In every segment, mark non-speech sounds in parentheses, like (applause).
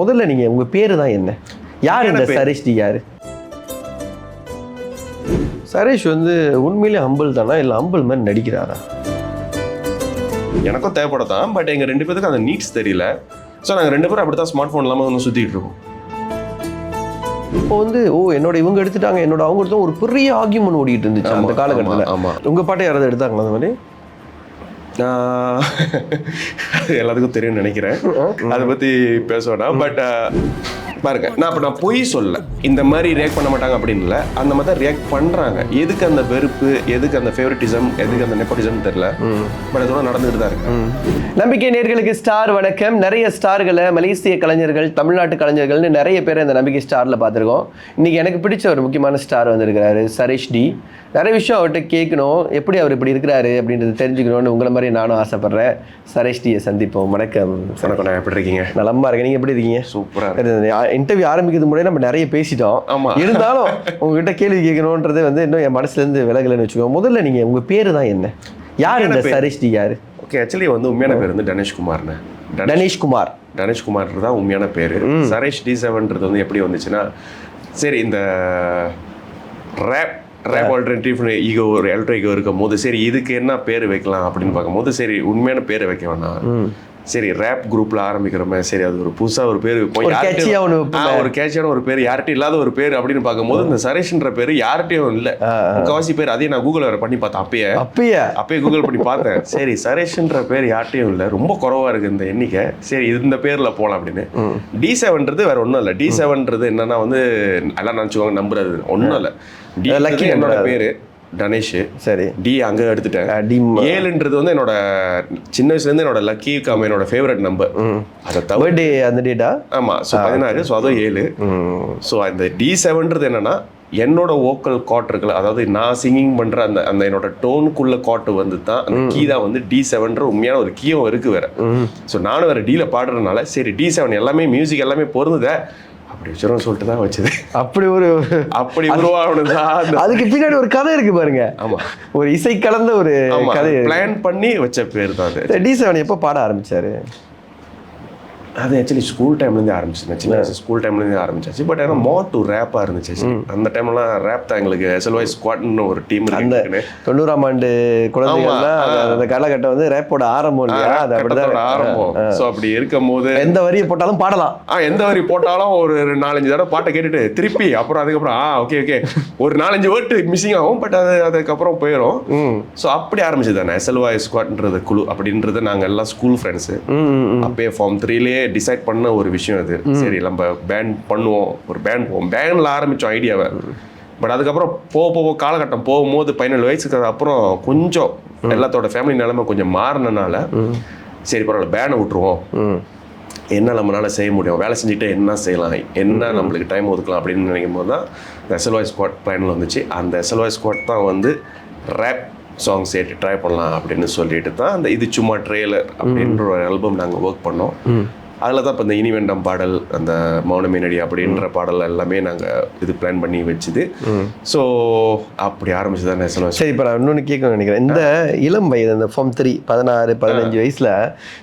முதல்ல நீங்க உங்க பேரு தான் என்ன? யார் இந்த? சரேஷ் டி யாரு? சரேஷ் வந்து உண்மையிலே ஹம்பிள் தானா? இல்ல ஹம்பிள் மாதிரி நடிக்கிறாரா? எனக்கும் தேவைப்படத்தான் பட் எங்க ரெண்டு பேத்துக்கும் அந்த நீட்ஸ் தெரியல. ஸோ நாங்கள் ரெண்டு பேரும் அப்படி தான் ஸ்மார்ட் ஃபோன் இல்லாமல் வந்து சுற்றிட்டு இருக்கோம். இப்போ வந்து ஓ என்னோட இவங்க எடுத்துட்டாங்க. என்னோட அவங்க எடுத்தோம் ஒரு பெரிய ஆர்கியூமெண்ட் ஓடிட்டு இருந்துச்சு அந்த காலகட்டத்தில். ஆமா, உங்க பாட்டை யாராவது எடுத்தாங்களா அந்த மாதிரி? (laughs) எல்லாத்துக்கும் தெரியும்னு நினைக்கிறேன். அதை பற்றி பேச வேண்டாம் பட் பாருங்க நான் இப்போ நான் பொய் சொல்ல இந்த மாதிரி ரியாக்ட் பண்ண மாட்டாங்க அப்படின்னு இல்லை. அந்த மாதிரி தான் ரியாக்ட் பண்ணுறாங்க எதுக்கு அந்த வெறுப்பு எதுக்கு அந்த ஃபேவரட்டிசம் எதுக்கு அந்த நெப்போட்டிசம் தெரியல. பட் அதோட நடந்துகிட்டு தான் இருக்கு. நம்பிக்கை நேர்களுக்கு ஸ்டார் வணக்கம். நிறைய ஸ்டார்களை மலேசிய கலைஞர்கள் தமிழ்நாட்டு கலைஞர்கள்னு நிறைய பேர் இந்த நம்பிக்கை ஸ்டாரில் பார்த்துருக்கோம். இன்னைக்கு எனக்கு பிடிச்ச ஒரு முக்கியமான ஸ்டார் வந்திருக்கிறாரு சரேஷ் டி. நிறைய விஷயம் அவர்கிட்ட கேட்கணும். எப்படி அவர் இப்படி இருக்கிறாரு அப்படின்றது தெரிஞ்சுக்கணும்னு உங்களை மாதிரி நானும் ஆசைப்படுறேன். சரேஷ் டியை சந்திப்போம். வணக்கம். வணக்கம் எப்படி இருக்கீங்க? நலமா இருக்கேன். நீங்க எப்படி இருக்கீங்க? சூப்பராக இன்டர்வியூ ஆரம்பிக்கிறது முன்னாடி நம்ம நிறைய பேசிட்டோம். ஆமா. இருந்தாலும் உங்ககிட்ட கேள்வி கேட்கணுன்றது வந்து இன்னும் என் மனசுல இருந்து விலகலைன்னு வச்சுக்கோங்க. முதல்ல நீங்க உங்க பேரு தான் என்ன? யார் இந்த உண்மையான பேர்? சரேஷ் டி யாரு? ஓகே ஆக்சுவலி வந்து உண்மையான பேர் வந்து தனேஷ்குமார்னு தனேஷ் தனேஷ்குமார் தனுஷ்குமார் தான் உண்மையான பேர். சரேஷ் டி செவன்றது வந்து எப்படி வந்துச்சுன்னா சரி இந்த ரேப் ரேப் ஆல்டர்னேட்டிவ் ஈகோ ஒரு எலக்ட்ரோ ஈகோ இருக்கும் போது சரி இதுக்கு என்ன பேர் வைக்கலாம் அப்படின்னு பார்க்கும்போது சரி உண்மையான பேரை வைக்க வேணாம். சரி ரேப் குரூப்ல ஆரம்பிக்கிறோமே சரி அது ஒரு புதுசா ஒரு பேர். ஒரு யார்கிட்டயும்- கேட்சியான ஒரு பேர் யார்கிட்டயும் இல்லாத ஒரு பேர் அப்படின்னு பார்க்கும்போது இந்த சரேஷ்ன்ற பேர் யார்கிட்டயும் இல்ல. முக்காவாசி பேர் அதையும் நான் கூகுள் வேற பண்ணி பார்த்தேன் அப்பயே. அப்பயே? அப்பயே கூகுள் பண்ணி பார்த்தேன். (laughs) சரி சரேஷ்ன்ற பேர் யார்ட்டையும் இல்லை. ரொம்ப குறவா இருக்கு இந்த எண்ணிக்கை. சரி இந்த பேர்ல போலாம் அப்படின்னு. டி செவன்றது வேற ஒன்றும் இல்லை. டி செவன்றது என்னன்னா வந்து எல்லாம் நினச்சிக்குவாங்க நம்புறது. ஒன்றும் இல்லை. டி என்னோட. பேரு. தனேஷ் சரி. டி அங்க எடுத்துட்டேன். டி ஏழுன்றது வந்து என்னோட சின்ன வயசுல இருந்து என்னோட லக்கி கம் என்னோட ஃபேவரட் நம்பர் அதை தவிர பர்த்டே அந்த டேட்டா ஆமா ஸோ பதினாறு ஸோ அதுவும் ஏழு. ஸோ அந்த டி செவன்றது என்னன்னா என்னோட ஓக்கல் காட் இருக்குல்ல அதாவது நான் சிங்கிங் பண்ற அந்த அந்த என்னோட டோனுக்குள்ள காட்டு வந்து தான் அந்த கீ தான் வந்து டி செவன்ற உண்மையான ஒரு கீயும் இருக்கு வேற. ஸோ நானும் வேற டீல பாடுறதுனால சரி டி செவன் எல்லாமே மியூசிக் எல்லாமே பொருந்துதே அப்படி வச்சிரும் சொல்லிட்டு தான் வச்சது. அப்படி ஒரு அப்படி அந்த அதுக்கு பின்னாடி ஒரு கதை இருக்கு பாருங்க. ஆமா. ஒரு இசை கலந்த ஒரு கதை. பிளான் பண்ணி வச்ச பேர் தான் டி செவன் எப்போ பாட ஆரம்பிச்சாரு? அது ஆக்சுவலி ஸ்கூல் டைம்லேருந்து ஆரம்பிச்சு சின்ன வயசு ஸ்கூல் டைம்லேருந்து ஆரம்பிச்சாச்சு. பட் ஏன்னா மோ டு ரேப்பாக இருந்துச்சு. அந்த டைம்லாம் ரேப் தான் எங்களுக்கு எஸ்எல்ஒய் ஸ்குவாட்னு ஒரு டீம் அந்த தொண்ணூறாம் ஆண்டு குழந்தைகள்லாம் அந்த- காலகட்டம் வந்து ரேப்போட ஆரம்பம் இல்லையா? அது அப்படிதான் ஆரம்பம். ஸோ அப்படி இருக்கும் போது எந்த வரியை போட்டாலும் பாடலாம். ஆ எந்த வரி போட்டாலும் ஒரு நாலஞ்சு தடவை பாட்டை கேட்டுட்டு திருப்பி அப்புறம் அதுக்கப்புறம் ஆ ஓகே ஓகே ஒரு நாலஞ்சு வேர்ட்டு மிஸ்ஸிங் ஆகும் பட் அது அதுக்கப்புறம் போயிடும் ம். ஸோ அப்படி ஆரம்பிச்சது தானே. எஸ்எல்ஒய் ஸ்குவாட்ன்றது குழு அப்படின்றது நாங்கள் எல்லாம் ஸ்கூல் ஃப்ரெண்ட்ஸு. அப்பயே ஃபார்ம் த்ரீலேயே டிசைட் பண்ண ஒரு விஷயம் அது. சரி நம்ம பேண்ட் பண்ணுவோம். ஒரு பேண்ட் போவோம். பேண்டில் ஆரம்பித்தோம் ஐடியாவை பட் அதுக்கப்புறம் போக போக காலகட்டம் போகும்போது பதினேழு வயசுக்கு அப்புறம் கொஞ்சம் எல்லாத்தோட ஃபேமிலி நிலைமை கொஞ்சம் மாறினனால சரி பரவாயில்ல பேனை விட்டுருவோம். என்ன நம்மளால செய்ய முடியும்? வேலை செஞ்சுட்டு என்ன செய்யலாம்? என்ன நம்மளுக்கு டைம் ஒதுக்கலாம் அப்படின்னு நினைக்கும் போது தான் இந்த எஸ்எல்ஒய் ஸ்குவாட் பிளானில் வந்துச்சு. அந்த எஸ்எல்ஒய் ஸ்குவாட் தான் வந்து ரேப் சாங் சேர்த்து ட்ரை பண்ணலாம் அப்படின்னு சொல்லிட்டு தான் அந்த இது சும்மா ட்ரெய்லர் அப்படின்ற ஒரு ஆல்பம் நாங்கள் ஒர்க் பண்ணோம். அதில் தான் இப்போ இந்த இனிவெண்டம் பாடல் அந்த மௌனமே நடி அப்படின்ற பாடல் எல்லாமே நாங்கள் இது பிளான் பண்ணி வச்சுது. ஸோ அப்படி ஆரம்பிச்சு தான் சரி இப்போ நான் இன்னொன்று கேட்கணும்னு நினைக்கிறேன். இந்த இளம் வயது இந்த ஃபார்ம் த்ரீ பதினாறு பதினஞ்சு வயசுல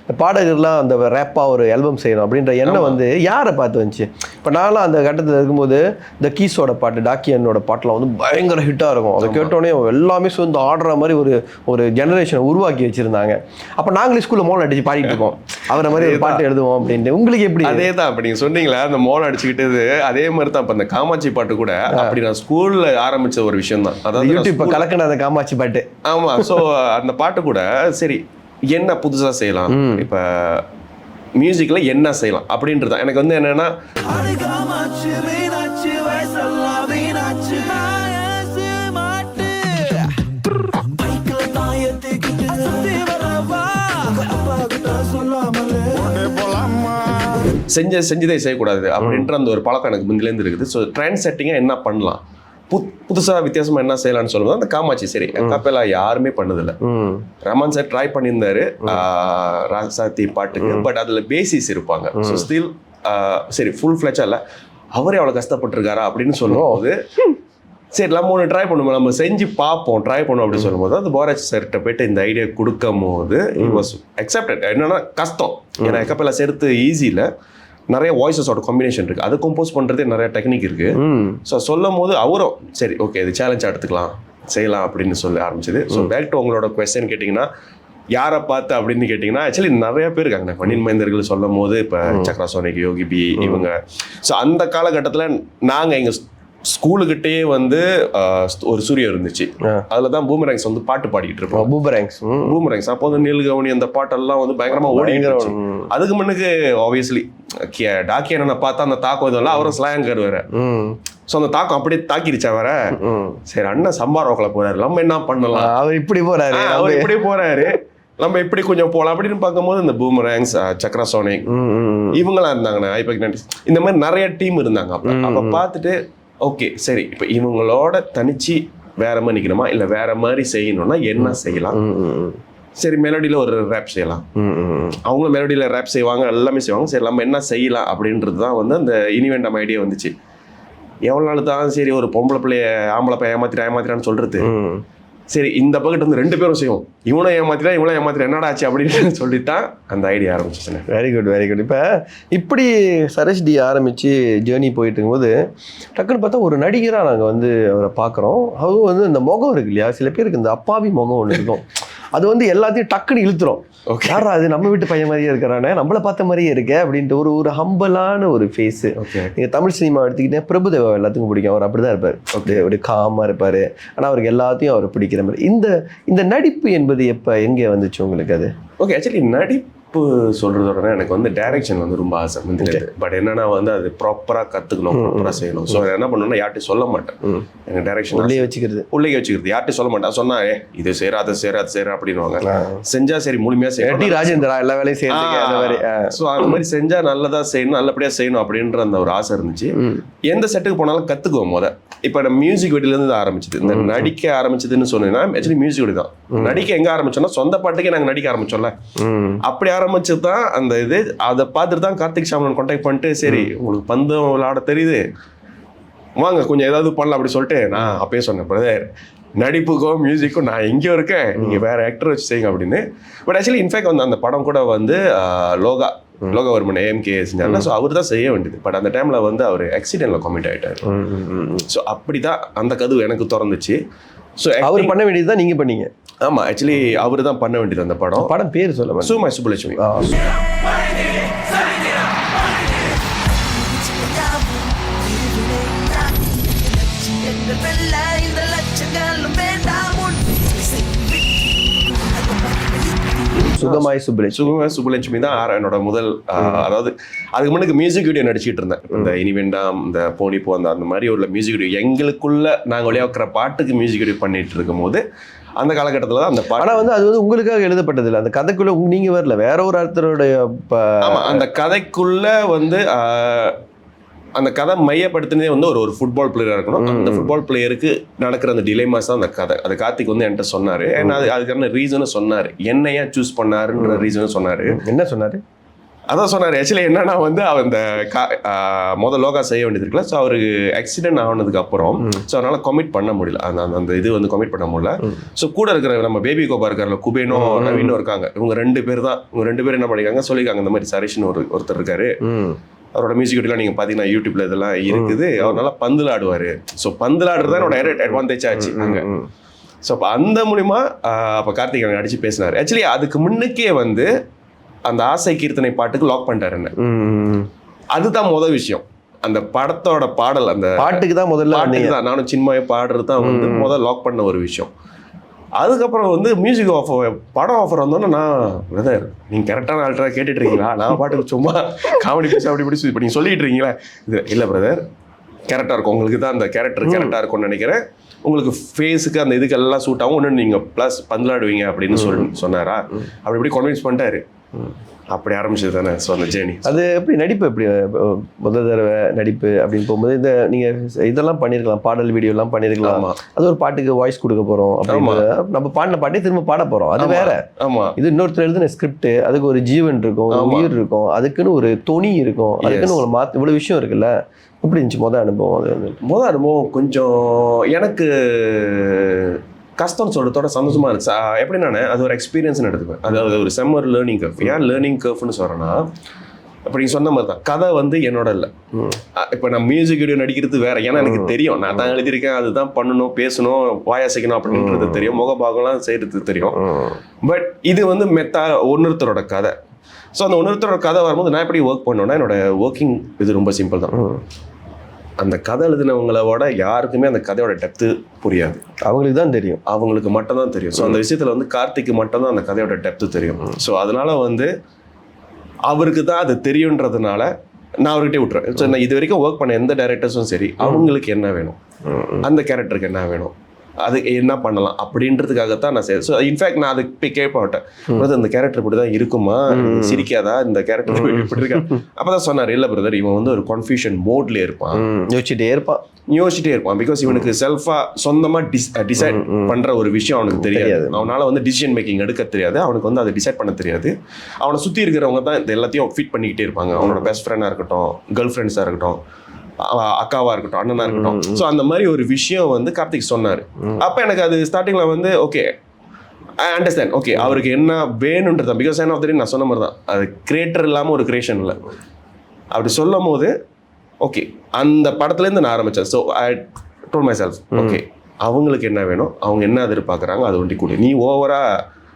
இந்த பாடகர்லாம் அந்த ரேப்பாக ஒரு ஆல்பம் செய்யணும் அப்படின்ற எண்ணம் வந்து யாரை பார்த்து வந்துச்சு? இப்போ நான்லாம் அந்த கட்டத்தில் இருக்கும்போது இந்த கீஸோட பாட்டு டாக்கியனோட பாட்டுலாம் வந்து பயங்கர ஹிட்டாக இருக்கும். அதை கேட்டோடனே எல்லாமே சேர்ந்து ஆடுற மாதிரி ஒரு ஒரு ஜெனரேஷனை உருவாக்கி வச்சிருந்தாங்க. அப்போ நாங்களே ஸ்கூலில் மோளம் அடிச்சு பாடிட்டு இருக்கோம். அவரை மாதிரி ஒரு பாட்டு எழுதுவோம். அப்படின்ட்டு. உங்களுக்கு எப்படி? அதே தான் இப்போ நீங்கள் சொன்னீங்களே அந்த மோளம் அடிச்சுக்கிட்டது அதே மாதிரி தான் இப்போ அந்த காமாட்சி பாட்டு கூட அப்படி நான் ஸ்கூலில் ஆரம்பிச்ச ஒரு விஷயம் தான் அதாவது யூடியூப் இப்போ கலக்கின அந்த காமாட்சி பாட்டு. ஆமா ஸோ அந்த பாட்டு கூட சரி என்ன புதுசா செய்யலாம்? இப்ப மியூசிக்ல என்ன செய்யலாம்? அப்படின்றது தான். எனக்கு வந்து என்னன்னா செஞ்ச செஞ்சதே செய்யக்கூடாது. அப்படின்ற அந்த ஒரு பழக்கம் எனக்கு முந்திலேருந்து இருக்குது. ஸோ ட்ரெண்ட் செட்டிங்காக என்ன பண்ணலாம்? புத் புதுசாக வித்தியாசமாக என்ன செய்யலாம்னு சொல்லும்போது அந்த காமாட்சி சரி. கப்பலா யாருமே பண்ணதில்லை. ரமன் சார் ட்ரை பண்ணியிருந்தாரு. ராசாத்தி பாட்டுக்கு. பட் அதில் பேசிஸ் இருப்பாங்க. ஸோ ஸ்டில் சரி ஃபுல் ஃப்ளெச்சாக இல்லை அவரே அவ்வளோ கஷ்டப்பட்டிருக்காரா அப்படின்னு சொல்லும்போது சரி நம்ம ஒன்று ட்ரை பண்ணுவோம். நம்ம செஞ்சு பார்ப்போம். ட்ரை பண்ணுவோம் அப்படின்னு சொல்லும்போது அந்த பாராஜ் சார்கிட்ட போயிட்டு இந்த ஐடியா கொடுக்கும் போது வாஸ் அக்செப்டட் என்னன்னா கஷ்டம். ஏன்னா கப்பலா சேர்த்து ஈஸி இல்லை நிறைய வாய்ஸஸோட காம்பினேஷன் இருக்குது அதை கம்போஸ் பண்ணுறதே நிறைய டெக்னிக் இருக்குது ஸோ சொல்லும் போது அவரும் சரி ஓகே இது சேலஞ்சாக எடுத்துக்கலாம். செய்யலாம் அப்படின்னு சொல்ல ஆரம்பிச்சது. ஸோ பேக் டு உங்களோட கொஸ்டின் கேட்டிங்கன்னா யாரை பார்த்து அப்படின்னு கேட்டிங்கன்னா ஆக்சுவலி நிறைய பேர் இருக்காங்க. பன்னின் மைந்தர்கள் சொல்லும் போது இப்போ சக்ரா சோனிக் யோகி பி இவங்க. ஸோ அந்த காலகட்டத்தில் நாங்கள் எங்கள் ஸ்கூலுக்கிட்டேயே வந்து ஒரு சூரியன் இருந்துச்சு. அதில் தான் பூமரங்ஸ் வந்து பாட்டு பாடிக்கிட்டு இருப்போம் பூபரேங்ஸ் ம். பூமரங்ஸ். அப்போ வந்து நீல் கவுனி அந்த பாட்டெல்லாம் வந்து பயங்கரமாக ம். அதுக்கு முன்னுக்கு ஆப்வியஸ்லி டாக்கியனை பார்த்தா அந்த தாக்கம் இதெல்லாம் அவரும் ஸ்லாங்கர் வேற. ஸோ அந்த தாக்கம் அப்படியே தாக்கிடுச்சா வேற? சரி அண்ணன் சம்பார் ரோக்கில் போறாரு. நம்ம என்ன பண்ணலாம்? அவர் இப்படி போறாரு. அவர் இப்படி போறாரு. நம்ம இப்படி கொஞ்சம் போகலாம் அப்படின்னு பார்க்கும்போது இந்த பூமரேங்ஸ் சக்ரா சோனிக். இவங்களாம் இருந்தாங்கண்ணே ஐபெக் நைன்டிஸ் இந்த மாதிரி நிறைய டீம் இருந்தாங்க அப்போ. அப்போ பார்த்துட்டு ஓகே சரி. இப்போ இவங்களோட தனிச்சு வேற மாதிரி நிற்கணுமா இல்லை வேற மாதிரி செய்யணும்னா என்ன செய்யலாம். சரி மெலடியில் ஒரு ரேப் செய்யலாம். அவங்களும் மெலடியில் ரேப் செய்வாங்க எல்லாமே செய்வாங்க. சரி நம்ம என்ன செய்யலாம் அப்படின்றது தான் வந்து அந்த இனிவெண்டம் ஐடியா வந்துச்சு. எவ்வளோ நாள் தான் சரி ஒரு பொம்பளை பிள்ளைய ஆம்பளை பையன் ஏமாத்திட்டு ஏமாத்திட்டான்னு சொல்றது. ம். சரி இந்த பக்கத்து வந்து ரெண்டு பேரும் செய்வோம். இவனை ஏமாத்திட்டா இவனை ஏமாத்திட்டா என்னடா ஆச்சு அப்படின்னு சொல்லித்தான் அந்த ஐடியா ஆரம்பிச்சுச்சுண்ணே வெரி குட் வெரி குட் இப்போ இப்படி சரேஷ் டி ஆரம்பித்து ஜேர்னி போயிட்டு இருக்கும்போது டக்குன்னு பார்த்தா ஒரு நடிகராக நாங்கள் வந்து அவரை பார்க்குறோம். அதுவும் வந்து இந்த முகம் இருக்கு இல்லையா? சில பேருக்கு இந்த அப்பாவி முகம் ஒன்று இருக்கும். அது வந்து எல்லாத்தையும் டக்குன்னு இழுத்துரும். ஓகே யாரா அது நம்ம வீட்டு பையன் மாதிரியே இருக்கிறானே? நம்மளை பார்த்த மாதிரியே இருக்கே அப்படின்ட்டு ஒரு ஒரு ஹம்பலான ஒரு ஃபேஸு ஓகே நீங்கள் தமிழ் சினிமா எடுத்துக்கிட்டே பிரபுதேவா எல்லாத்துக்கும் பிடிக்கும். அவர் அப்படி தான் இருப்பார் அப்படியே அப்படியே காமாக இருப்பார். ஆனால் அவருக்கு எல்லாத்தையும் அவர் பிடிக்கிற மாதிரி. இந்த இந்த நடிப்பு என்பது எப்போ எங்கே வந்துச்சு உங்களுக்கு அது? ஓகே ஆக்சுவலி நடிப்பு சொல்றதோட எனக்கு வந்து டைரக்ஷன் வந்து ரொம்ப ஆசை முந்தினது. பட் என்னன்னா வந்து அது ப்ராப்பராக கற்றுக்கணும் ப்ராப்பராக செய்யணும். ஸோ என்ன பண்ணணும்னா யார்ட்டையும் சொல்ல மாட்டேன். எனக்கு டைரக்ஷன் உள்ளே வச்சுக்கிறது. உள்ளே வச்சுக்கிறது. யார்ட்டையும் சொல்ல மாட்டேன். சொன்னா ஏ இது செய்யற அதை செய்யற அதை செய்யற அப்படின்னுவாங்க. ஆ. செஞ்சா சரி முழுமையா டி செய்யணும் ராஜேந்திரா எல்லா வேலையும் செய்யறதுக்கு அந்த மாதிரி. ஸோ அந்த மாதிரி செஞ்சா நல்லதா செய்யணும் நல்லபடியா செய்யணும் அப்படின்ற அந்த ஒரு ஆசை இருந்துச்சு. எந்த செட்டுக்கு போனாலும் கத்துக்குவோம் முத. இப்போ நம்ம மியூசிக் வீடியோல இருந்து ஆரம்பிச்சது. இந்த நடிக்க ஆரம்பிச்சதுன்னு சொன்னீங்கன்னா ஆக்சுவலி மியூசிக் வீடியோ தான். நடிக்க எங்க ஆரம்பிச்சோம்னா சொந்த பாட்டுக்கே நாங்க நடிக்க ஆரம்பிச்சோம்ல. அப்படி ஆரம்பிச்சது தான் அந்த இது. அதை பார்த்துட்டு தான் கார்த்திக் சாமன் கான்டாக்ட் பண்ணிட்டு சரி உங்களுக்கு பந்தம் விளையாட தெரியுது. வாங்க கொஞ்சம் ஏதாவது பண்ணலாம் அப்படி சொல்லிட்டு நான் அப்பயே சொன்னேன் பிரதர் நடிப்புக்கும் மியூசிக்கும் நான் எங்கேயோ இருக்கேன். நீங்க வேற ஆக்டர் வச்சு செய்யுங்க அப்படின்னு. பட் ஆக்சுவலி இன்ஃபேக்ட் வந்து அந்த படம் கூட வந்து லோகா. லோகவர்மன் ஏஎம்கே செஞ்சாருன்னா ஸோ அவர் தான் செய்ய வேண்டியது. பட் அந்த டைம்ல வந்து அவர் ஆக்சிடென்ட்ல கமிட் ம். ஸோ அப்படிதான் அந்த கதவு எனக்கு திறந்துச்சு. ஸோ அவர் பண்ண வேண்டியது தான் நீங்க பண்ணீங்க ஆமா ஆக்சுவலி அவர் தான் பண்ண வேண்டியது அந்த படம் படம் பேர் சொல்ல மாட்டேன் சுமை சுப்புலட்சுமி சுகமாய் சுப்புலேஷ் சுகும சுப்புலட்சுமி தான் என்னோட முதல் அதாவது அதுக்கு முன்னாடி மியூசிக் வீடியோ நடிச்சிட்டு இருந்தேன். இந்த இனி வேண்டாம் இந்த போனி போ அந்த அந்த மாதிரி உள்ள மியூசிக் வீடியோ எங்களுக்குள்ள நாங்க விளையாடுற பாட்டுக்கு மியூசிக் வீடியோ பண்ணிட்டு இருக்கும்போது அந்த காலகட்டத்தில் தான் அந்த பாட்டு வந்து அது வந்து உங்களுக்காக எழுதப்பட்டது இல்லை அந்த கதைக்குள்ள உங்க- நீங்க வரல. வேற ஒரு ஆமா அந்த கதைக்குள்ள வந்து அந்த கதை மையப்படுத்தினதே வந்து ஒரு ஒரு ஃபுட்பால் பிளேயராக இருக்கணும். அந்த ஃபுட்பால் பிளேயருக்கு நடக்கிற அந்த டிலேமாஸ் தான் அந்த கதை. அது கார்த்திக் வந்து என்கிட்ட சொன்னாரு. ஏன்னா அது அதுக்கான ரீசனும் சொன்னாரு. என்ன ஏன் சூஸ் பண்ணாருன்ற ரீசனும் சொன்னாரு. என்ன சொன்னாரு? அதான் சொன்னார். ஆக்சுவலி என்னன்னா வந்து அவர் இந்த கா- ஆஹ் முத லோகா செய்ய வேண்டியது இருக்குல்ல. ஸோ அவருக்கு ஆக்சிடென்ட் ஆனதுக்கு அப்புறம் ஸோ அதனால கமிட் பண்ண முடியல. அந்த அந்த- இது வந்து கமிட் பண்ண முடியல. ஸோ கூட இருக்கிற நம்ம பேபி கோபா இருக்கார்ல குபேனோ நவீனும் இருக்காங்க. இவங்க ரெண்டு பேர் தான். இவங்க ரெண்டு பேர் என்ன பண்ணிருக்காங்க? சொல்லியிருக்காங்க இந்த மாதிரி சரேஷ்னு ஒரு ஒருத்தர் இருக்காரு. அவரோட மியூசிக் வீடியோலாம் நீங்க பாத்தீங்கன்னா யூடியூப்ல இதெல்லாம் இருக்குது. அவர் நல்லா பந்துல ஆடுவாரு ஸோ பந்துல ஆடுறது தான் என்னோட அட்வான்டேஜ் ஆச்சு அங்க. ம். ஸோ அப்போ அந்த மூலிமா அப்போ கார்த்திக் எனக்கு அடிச்சு பேசினார். ஆக்சுவலி அதுக்கு முன்னுக்கே வந்து அந்த ஆசை கீர்த்தனை பாட்டுக்கு லாக் பண்ணிட்டாரு என்ன. அதுதான் முதல் விஷயம். அந்த படத்தோட பாடல் அந்த பாட்டுக்கு தான் முதல்ல பாட்டுக்கு தான். நானும் சின்மய பாடுறது தான் வந்து முதல் லாக் பண்ண ஒரு விஷயம். அதுக்கப்புறம் வந்து மியூசிக் ஆஃபர் படம் ஆஃபர் வந்தோன்னே நான் பிரதர் நீங்கள் கரெக்டான ஆல்ட்டரா கேட்டுட்டு இருக்கீங்களா நான் பாட்டுக்கு சும்மா காமெடி பேசி அப்படி இப்படி இப்போ நீங்கள் சொல்லிட்டு இருக்கீங்களா இது இல்லை பிரதர் கரெக்டாக இருக்கும். உங்களுக்கு தான் அந்த கேரக்டர் கரெக்டாக இருக்கும்னு நினைக்கிறேன். உங்களுக்கு ஃபேஸுக்கு அந்த இதுக்கு எல்லாம் சூட் ஆகும். இன்னும் நீங்கள் ப்ளஸ் பந்தலாடுவீங்க அப்படின்னு சொல் சொன்னாரா? அப்படி இப்படி கன்வின்ஸ் பண்ணிட்டாரு. அப்படி ஆரம்பிச்சது தானே? ஸோ அந்த ஜேர்னி அது எப்படி நடிப்பு எப்படி? முதல் தடவை நடிப்பு அப்படின்னு போகும்போது இந்த நீங்க இதெல்லாம் பண்ணிருக்கலாம் பாடல் வீடியோ எல்லாம் பண்ணிருக்கலாம். ஆமா. அது ஒரு பாட்டுக்கு வாய்ஸ் கொடுக்க போறோம் அப்படின்னு நம்ம பாடின பாட்டே திரும்ப பாட போறோம். அது. வேற. ஆமா. இது இன்னொருத்தர் எழுதின ஸ்கிரிப்ட் அதுக்கு ஒரு ஜீவன் இருக்கும். உயிர் இருக்கும் அதுக்குன்னு ஒரு தொனி இருக்கும் அதுக்குன்னு ஒரு மாத்து இவ்வளவு விஷயம் இருக்குல்ல? எப்படி இருந்துச்சு முதல் அனுபவம்? அது வந்து முதல் அனுபவம் கொஞ்சம் எனக்கு கஷ்டம் சொல்றதோட சந்தோஷமா இருந்துச்சு. ஆஹ் எப்படின்னா அது ஒரு எக்ஸ்பீரியன்ஸ் எடுத்துப்பேன் அதாவது ஒரு செம்மர் லேர்னிங் கர்ஃப் ஏன் லேர்னிங் கர்ஃப்னு சொல்றேன்னா இப்போ நீங்கள் சொன்ன மாதிரி தான் கதை வந்து என்னோட இல்லை. இப்போ நான் மியூசிக் வீடியோ நடிக்கிறது வேற. ஏன்னா எனக்கு தெரியும். நான் தான் எழுதியிருக்கேன் அதுதான் பண்ணணும் பேசணும் வாயாசிக்கணும் அப்படின்றது தெரியும். முகபாகம்லாம் செய்யறது தெரியும். பட் இது வந்து மெத்தா ஒன்னொருத்தரோட கதை. ஸோ அந்த ஒன்னொருத்தரோட கதை வரும்போது நான் எப்படி ஒர்க் பண்ணோன்னா என்னோட ஒர்க்கிங் இது ரொம்ப சிம்பிள் தான். அந்த கதை எழுதினவங்களோட யாருக்குமே அந்த கதையோட டெப்த்து புரியாது. அவங்களுக்கு தான் தெரியும். அவங்களுக்கு மட்டும்தான் தெரியும். ஸோ அந்த விஷயத்தில் வந்து கார்த்திக்கு மட்டும்தான் அந்த கதையோட டெப்த்து தெரியும். ஸோ அதனால வந்து அவருக்கு தான் அது தெரியுன்றதுனால நான் அவர்கிட்டே விட்டுறேன் ஸோ நான் இது வரைக்கும் ஒர்க் பண்ண எந்த டேரக்டர்ஸும் சரி அவங்களுக்கு என்ன வேணும்? அந்த கேரக்டருக்கு என்ன வேணும்? அது என்ன பண்ணலாம் அப்படின்றதுக்காகத்தான் நான் செய்யறேன் ஸோ இன்ஃபேக்ட் நான் அதுக்கு போய் கேட்பேன் பிரதர் இந்த கேரக்டர் இப்படி தான் இருக்குமா சிரிக்காதா? இந்த கேரக்டர் இப்படி இருக்கா? அப்போ தான் சொன்னார் இல்லை பிரதர் இவன் வந்து ஒரு கன்ஃபியூஷன் மோட்லேயே இருப்பான். யோசிச்சுட்டே இருப்பான். யோசிச்சுட்டே இருப்பான். பிகாஸ் இவனுக்கு செல்ஃபா சொந்தமா டிஸ் டிசைட் பண்ற ஒரு விஷயம் அவனுக்கு தெரியாது. அவனால வந்து டிசிஷன் மேக்கிங் எடுக்க தெரியாது. அவனுக்கு வந்து அதை டிசைட் பண்ண தெரியாது. அவனை சுத்தி இருக்கிறவங்க தான் இது எல்லாத்தையும் ஃபிட் பண்ணிக்கிட்டே இருப்பாங்க. அவனோட பெஸ்ட் ஃப்ரெண்டா இருக்கட்டும் கேர்ள் ஃப்ரெண்ட்ஸா இருக்கட்டும். அவ- அக்காவா இருக்கட்டும் அண்ணனா இருக்கட்டும். ஸோ அந்த மாதிரி ஒரு விஷயம் வந்து கார்த்திக் சொன்னாரு. அப்ப எனக்கு அது ஸ்டார்டிங்ல வந்து ஓகே ஐ அண்டர்ஸ்டாண்ட் ஓகே அவருக்கு என்ன வேணுன்றது பிகாஸ் ஆஃப் த நான் சொன்ன மாதிரி தான் அது கிரியேட்டர் இல்லாமல் ஒரு கிரியேஷன் இல்லை. அப்படி சொல்லும் போது ஓகே அந்த படத்துலேருந்து நான் ஆரம்பித்தேன் so I told myself okay அவங்களுக்கு என்ன வேணும் அவங்க என்ன எதிர்பார்க்குறாங்க அது ஒண்டி கொடு. நீ ஓவரா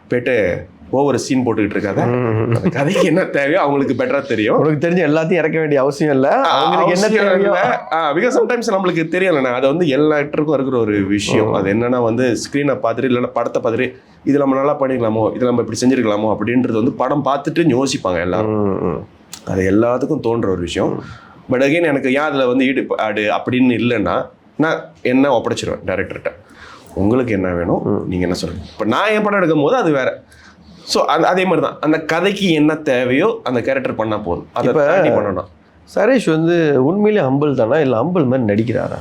போயிட்டு ஓவர் சீன் போட்டுக்கிட்டு இருக்காத? கதைக்கு என்ன தேவையோ அவங்களுக்கு பெட்டராக தெரியும். உனக்கு தெரிஞ்ச எல்லாத்தையும் இறக்க வேண்டிய அவசியம் இல்லை. அவங்களுக்கு என்ன தேவையோ பிகாஸ் சம்டைம்ஸ் நம்மளுக்கு தெரியலண்ணா. அது வந்து எல்லா ஆக்டருக்கும் இருக்கிற ஒரு விஷயம். அது என்னன்னா வந்து ஸ்க்ரீனை பார்த்துட்டு இல்லைன்னா படத்தை பார்த்துட்டு இது நம்ம நல்லா பண்ணிக்கலாமோ இது நம்ம இப்படி செஞ்சிருக்கலாமோ அப்படின்றது வந்து படம் பார்த்துட்டு யோசிப்பாங்க எல்லாரும். அது எல்லாத்துக்கும் தோன்ற ஒரு விஷயம். பட் அகைன் எனக்கு ஏன் அதில் வந்து ஈடுபாடு அப்படின்னு இல்லைன்னா நான் என்ன ஒப்படைச்சிருவேன் டேரக்டர்கிட்ட உங்களுக்கு என்ன வேணும்? நீங்கள் என்ன சொல்லுங்க. இப்போ நான் என் படம் எடுக்கும் போது அது வேற. ஸோ அந்த அதே மாதிரி தான் அந்த கதைக்கு என்ன தேவையோ அந்த கேரக்டர் பண்ணால் போதும். அதை பண்ணணும். சரேஷ் வந்து உண்மையிலேயே ஹம்பிள் தானா? இல்லை ஹம்பிள் மாதிரி நடிக்கிறாரா?